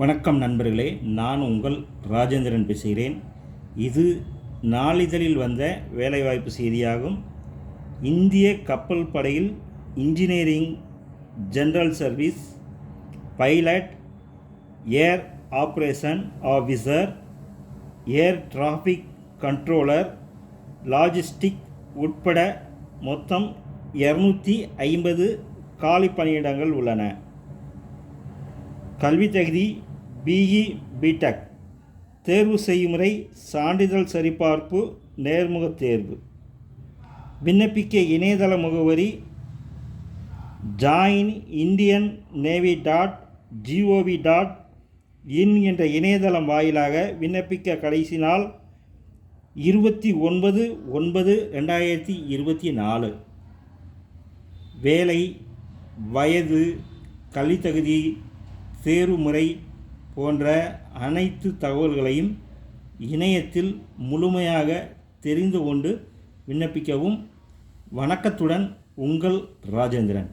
வணக்கம் நண்பர்களே நான் உங்கள் ராஜேந்திரன் பேசுகிறேன். இது நாளிதழில் வந்த வேலைவாய்ப்பு செய்தியாகும். இந்திய கப்பல் படையில் engineering general service pilot air operation officer air traffic controller logistic உட்பட மொத்தம் இரநூத்தி ஐம்பது காலி பணியிடங்கள் உள்ளன. கல்வி தகுதி பிஇ பிடெக். தேர்வு செய்முறை சான்றிதழ் சரிபார்ப்பு நேர்முகத் தேர்வு. விண்ணப்பிக்க இணையதள முகவரி join Indian navy dot G O V dot in என்ற இணையதளம் வாயிலாக விண்ணப்பிக்க கடைசி நாள் இருபத்தி ஒன்பது ஒன்பது ரெண்டாயிரத்தி இருபத்தி நாலு. வேலை வயது கல்வித்தகுதி தேர்வு தேர்வுமுறை போன்ற அனைத்து தகவல்களையும் இணையத்தில் முழுமையாக தெரிந்து கொண்டு விண்ணப்பிக்கவும் வணக்கத்துடன் உங்கள் ராஜேந்திரன்.